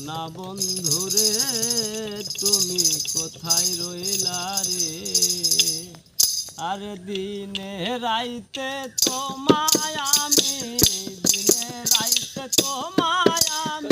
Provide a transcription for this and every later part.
না বন্ধুরে তুমি কোথায় রইলা রে? আর দিনে রাইতে তো আমি দিনে রাইতে তো মায়ামি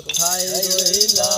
কোথায় রইলা